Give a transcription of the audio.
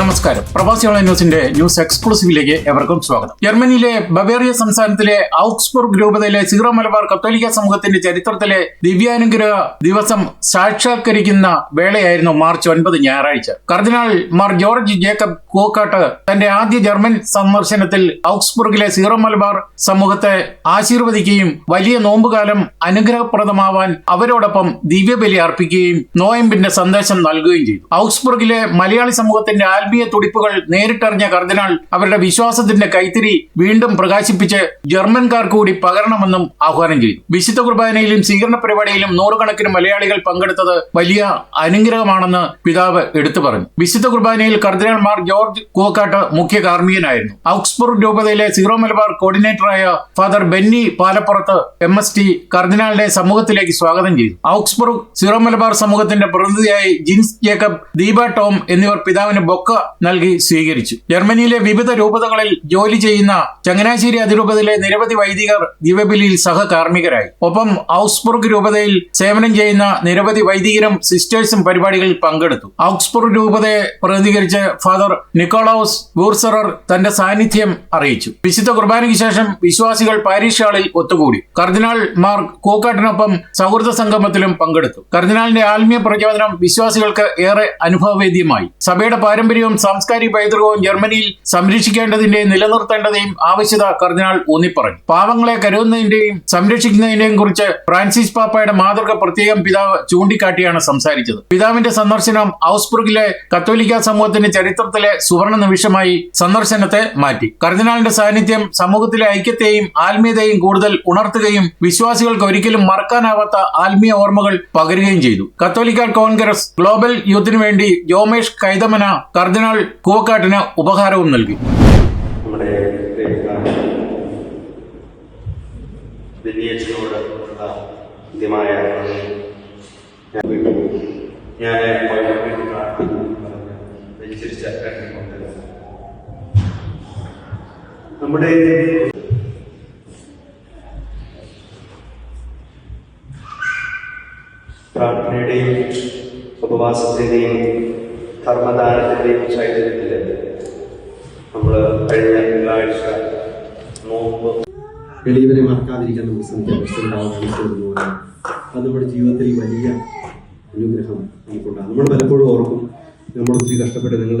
നമസ്കാരം. പ്രവാസി ഓൺലൈൻ ന്യൂസിന്റെ ന്യൂസ് എക്സ്ക്ലൂസീവിലേക്ക് എവർക്കും സ്വാഗതം. ജർമ്മനിയിലെ ബവേറിയ സംസ്ഥാനത്തിലെ ഔക്സ്ബർഗ് രൂപതയിലെ സീറോ മലബാർ കത്തോലിക്ക സമൂഹത്തിന്റെ ചരിത്രത്തിലെ ദിവ്യാനുഗ്രഹ ദിവസം സാക്ഷാത്കരിക്കുന്ന വേളയായിരുന്നു മാർച്ച് ഒൻപത് ഞായറാഴ്ച. കർദിനാൾ മാർ ജോർജ് ജേക്കബ് കോക്കാട്ട് തന്റെ ആദ്യ ജർമ്മൻ സന്ദർശനത്തിൽ ഔക്സ്ബർഗിലെ സീറോ മലബാർ സമൂഹത്തെ ആശീർവദിക്കുകയും വലിയ നോമ്പുകാലം അനുഗ്രഹപ്രദമാവാൻ അവരോടൊപ്പം ദിവ്യബലി അർപ്പിക്കുകയും നോയമ്പിന്റെ സന്ദേശം നൽകുകയും ചെയ്തു. ഔക്സ്ബർഗിലെ മലയാളി സമൂഹത്തിന്റെ ആത്മീയ തുടിപ്പുകൾ നേരിട്ടറിഞ്ഞ കർദിനാൾ അവരുടെ വിശ്വാസത്തിന്റെ കൈത്തിരി വീണ്ടും പ്രകാശിപ്പിച്ച് ജർമ്മൻകാർക്ക് കൂടി പകരണമെന്നും ആഹ്വാനം ചെയ്തു. വിശുദ്ധ കുർബാനയിലും സ്വീകരണ പരിപാടിയിലും നൂറുകണക്കിന് മലയാളികൾ പങ്കെടുത്തത് വലിയ അനുഗ്രഹമാണെന്ന് പിതാവ് എടുത്തു പറഞ്ഞു. വിശുദ്ധ കുർബാനയിൽ കർദിനാൾമാർ ജോർജ് കൂവക്കാട്ട് മുഖ്യ കാർമ്മികനായിരുന്നു. ഔക്സ്ബർഗ് രൂപതയിലെ zero Malabar കോർഡിനേറ്ററായ father Benny Palappurath M. S. T. കർദിനാളിനെ സമൂഹത്തിലേക്ക് സ്വാഗതം ചെയ്തു. ഔക്സ്ബർഗ് സീറോ മലബാർ സമൂഹത്തിന്റെ പ്രതിനിധിയായി ജിൻസ് ജേക്കബ് ദീപ ടോം എന്നിവർ പിതാവിന് ബൊക്ക നൽകി സ്വീകരിച്ചു. ജർമ്മനിയിലെ വിവിധ രൂപതകളിൽ ജോലി ചെയ്യുന്ന ചങ്ങനാശ്ശേരി അതിരൂപതയിലെ നിരവധി വൈദികർ ദിവബലിയിൽ സഹകാർമ്മികരായി. ഒപ്പം ഔസ്ബുർഗ് രൂപതയിൽ സേവനം ചെയ്യുന്ന നിരവധി വൈദികരും സിസ്റ്റേഴ്സും പരിപാടികളിൽ പങ്കെടുത്തു. ഔക്സ്ബുർഗ് രൂപതയെ പ്രതികരിച്ച് ഫാദർ നിക്കോളോസ് ഗൂർസറർ തന്റെ സാന്നിധ്യം അറിയിച്ചു. വിശുദ്ധ കുർബാനയ്ക്ക് ശേഷം വിശ്വാസികൾ പാരീഷ് ഹാളിൽ ഒത്തുകൂടി. കർദിനാൾ മാർ കൂക്കാട്ടിനൊപ്പം സൗഹൃദ സംഗമത്തിലും പങ്കെടുത്തു. കർദിനാളിന്റെ ആത്മീയ പ്രചോദനം വിശ്വാസികൾക്ക് ഏറെ അനുഭവവേദ്യമായി. സഭയുടെ പാരമ്പര്യവും സാംസ്കാരിക പൈതൃകവും ജർമ്മനിയിൽ സംരക്ഷിക്കേണ്ടതിന്റെയും നിലനിർത്തേണ്ടതിന്റെയും ആവശ്യത കർദിനാൾ ഊന്നിപ്പറഞ്ഞു. പാവങ്ങളെ കരുതുന്നതിന്റെയും സംരക്ഷിക്കുന്നതിന്റെയും കുറിച്ച് ഫ്രാൻസിസ് പാപ്പയുടെ മാതൃക പ്രത്യേകം പിതാവ് ചൂണ്ടിക്കാട്ടിയാണ് സംസാരിച്ചത്. പിതാവിന്റെ സന്ദർശനം ഔസ്ബുർഗിലെ കത്തോലിക്ക സമൂഹത്തിന്റെ ചരിത്രത്തിലെ സുവർണ നിമിഷമായി സന്ദർശനത്തെ മാറ്റി. കർദിനാളിന്റെ സാന്നിധ്യം സമൂഹത്തിലെ ഐക്യത്തെയും ആത്മീയതയും കൂടുതൽ ഉണർത്തുകയും വിശ്വാസികൾക്ക് ഒരിക്കലും മറക്കാനാവാത്ത ആത്മീയ ഓർമ്മകൾ പകരുകയും ചെയ്തു. കത്തോലിക്ക കോൺഗ്രസ് ഗ്ലോബൽ യൂത്തിനു വേണ്ടി ജോമേഷ് കൈതമന കർദിനാൾ കൂവക്കാട്ടിന് ഉപഹാരവും നൽകി. നമ്മുടെ ഞാൻ പ്രാർത്ഥനയുടെയും ഉപവാസത്തിന്റെയും കർമ്മദാനത്തിന്റെയും ചൈതന്യത്തിൽ നമ്മൾ കഴിഞ്ഞ തിങ്കളാഴ്ച നോമ്പ് എളിയവരെ മറക്കാതിരിക്കാൻ നമുക്ക് ശ്രമിക്കാം. അത് നമ്മുടെ ജീവിതത്തിൽ വലിയ അനുഗ്രഹം നമുക്കുണ്ടാകും. നമ്മൾ പലപ്പോഴും ഓർക്കും നമ്മൾ ഒത്തിരി കഷ്ടപ്പെട്ട് നിങ്ങൾ